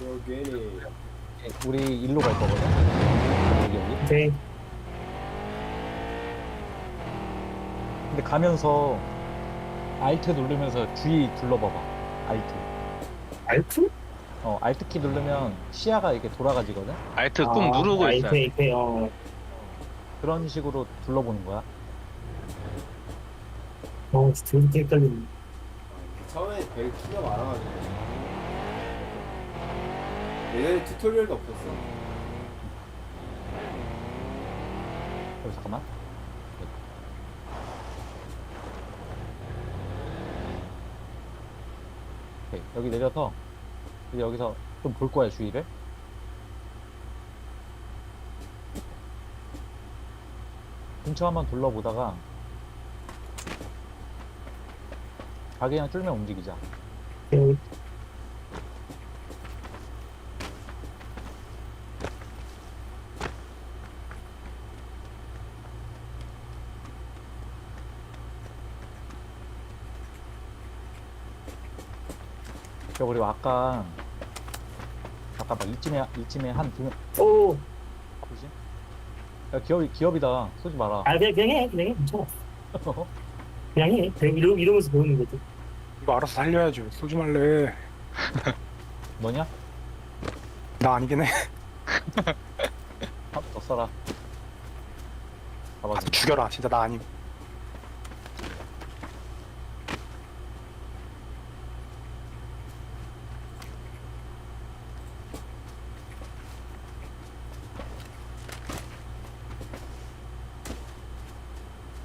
lamborghini 우리 일로 갈 거거든. 여기 여기. 오케이. 근데 가면서 알트 누르면서 주위 둘러봐봐. 알트. 알트? 어, 알트 키 누르면 시야가 이렇게 돌아가지거든. 알트 꾹 누르고 있어요. 알트, 알트, 어. 그런 식으로 둘러보는 거야. 어, 진짜 되게 헷갈리네. 처음에 별 키가 많아가지고 예전에 튜토리얼도 없었어 여기 잠깐만. 오케이, 여기 내려서 이제 여기서 좀 볼 거야 주위를. 근처 한번 둘러보다가 자기랑 쫄면 움직이자. 저 그리고 아까 아까 막 이쯤에 이쯤에 한두명 오! 뭐지? 야 기업이 기업이다 쏘지 마라. 아, 그냥, 그냥 해. 그냥 해. 괜찮아. 그냥 해. 그냥 이러, 이러면서 배우는 거지. 이거 알아서 살려야죠. 쏘지 말래. 너냐? 나 아니긴 해. 아, 더 써라. 아, 잡아줘. 죽여라. 진짜 나 아님.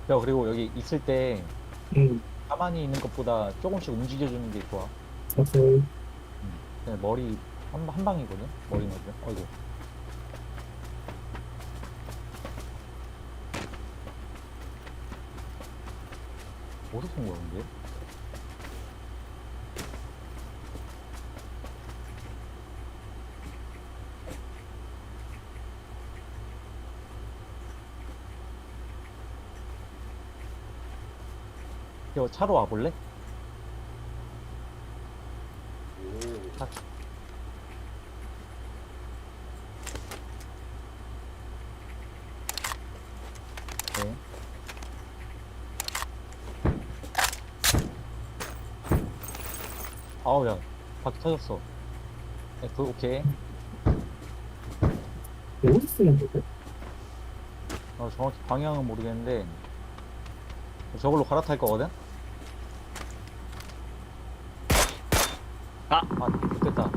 야 그리고 여기 있을 때 응. 가만히 있는 것보다 조금씩 움직여주는 게 좋아. 오케이. 그냥 머리 한, 한 방이거든. 머리 맞아. 어이구. 어디서 쏜 거야 근데? 야, 차로 와볼래? 오, 차. 네. 아우 야 바퀴 터졌어 F 오케이 어디 쓰는 거지? 어, 정확히 방향은 모르겠는데 저걸로 갈아탈 거거든? 아! 아 못됐다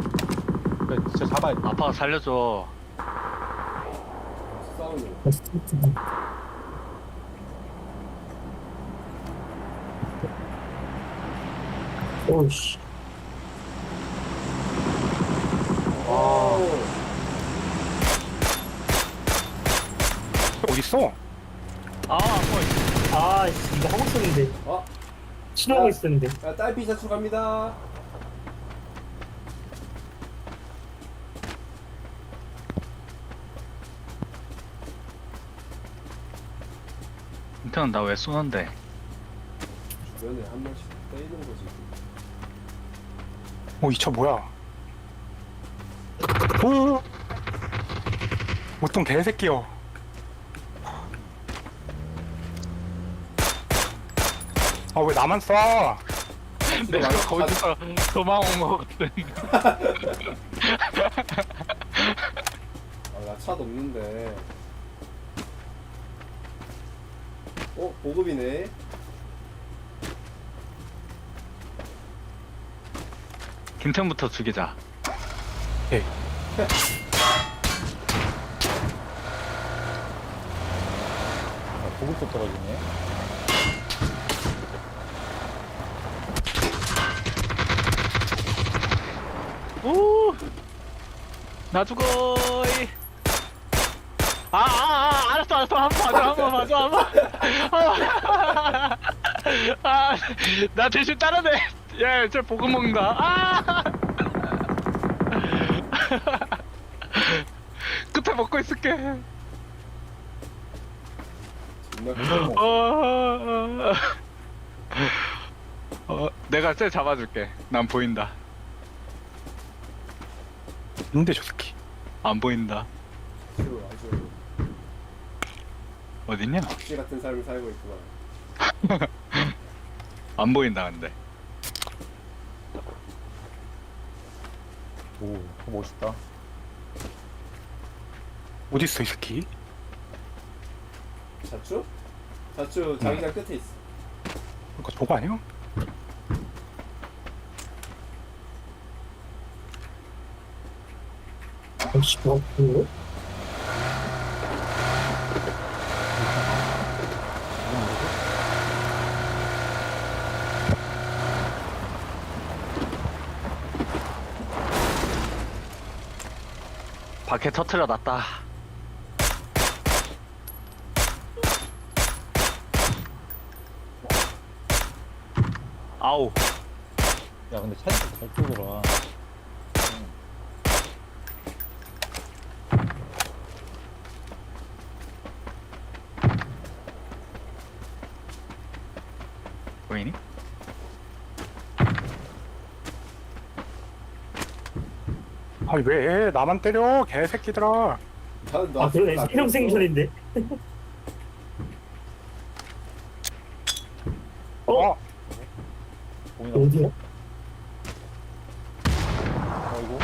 그래 진짜 잡아야 돼 아빠가 살려줘. 아, 스트레스. 오우씨. 와 어딨어? 아, 뭐, 아, 씨, 이거 하고 있었는데. 어? 야. 있었는데. 야 딸피 자출 갑니다 인턴은 나왜 쏘는데? 주변에 한 명씩 때리는 거지 어, 이차 뭐야? 오! 보통 개새끼여. 아, 왜 나만 쏴? 내가 거기서 도망 온 거거든. 아나 차도 없는데 어? 보급이네 김태훈부터 죽이자. 오케이. 아, 보급도 떨어지네 오! 나 죽어! 이. 아, 아, 아. 한번 봐줘, 한번 봐줘, 한 번. 아, 아, 나 대신 따라내. 야, 쟤 보고 먹는다. 아! 끝에 먹고 있을게. 무서워 어, 어, 어, 내가 쟤 잡아줄게. 난 보인다. 근데 저 새끼. 안 보인다 아주 어딨냐 악취 같은 삶을 살고 있구만. 안 보인다 근데 오, 더 멋있다. 어딨어 이 새끼? 자추? 자추 자기장 끝에 있어. 이거 저거 아니야? 아이씨 뭐 밖에 터트려 놨다 아우 야, 근데 차이가 잘 쏘더라. 아니 왜 나만 때려 개새끼들아. 나는 아 그러네 안 생명. 생존인데. 어? 보이나? 어디야? 아이고.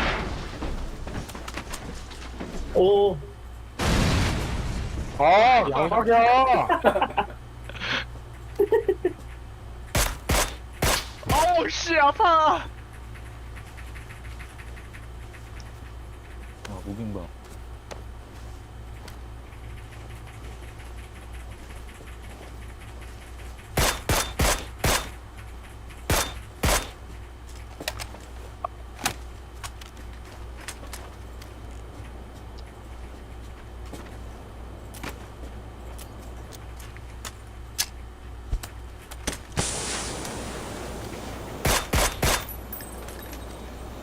어아 양각이야. 아우 씨 아파 아, 무빙봐.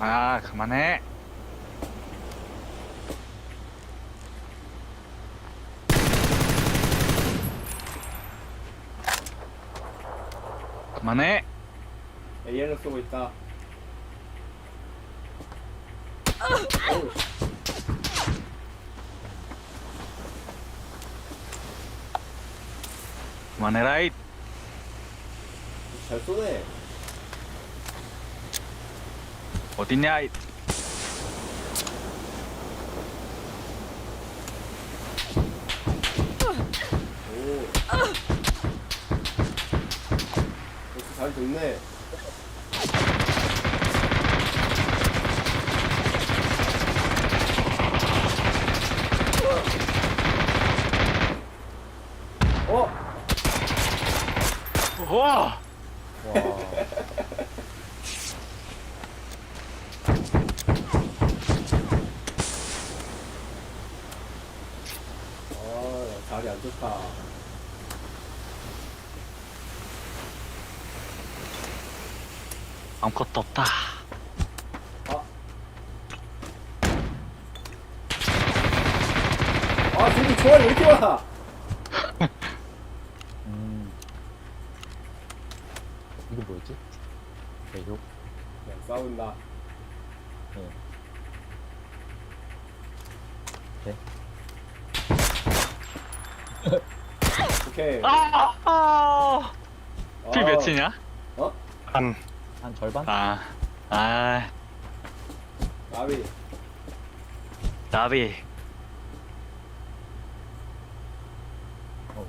아 그만해 그만해 AR로 쏘고 있다. 어우, 그만해라 이잘 쏘네. 어딨냐 이 오. 역시 잘 됐네. 어? 와 와. 아, 자리 안 좋다. 아무것도 없다 아, 저기 좋아요, 왜 이렇게 많아? 음. 이거 뭐였지? 대륙? 그냥 싸운다. 네. 오케이. 아, 아. 피 아, 몇이냐? 어? 안. 한 절반? 아, 아, 나비. 나비. 어.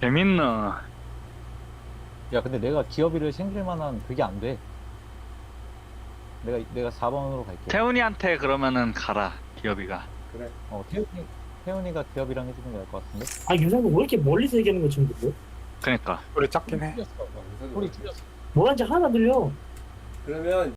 재밌노. 야, 근데 내가 기어비를 생길 만한 그게 안 돼. 내가, 내가 4번으로 갈게. 태훈이한테 그러면은 가라, 기업이가. 그래. 어, 태훈이, 태훈이가 기업이랑 해주는 게 나을 것 같은데? 아 유상도 왜 이렇게 멀리서 얘기하는 거 지금 들려? 그니까. 소리 작긴 해. 소리 틀렸어. 뭐라는지 하나 들려. 그러면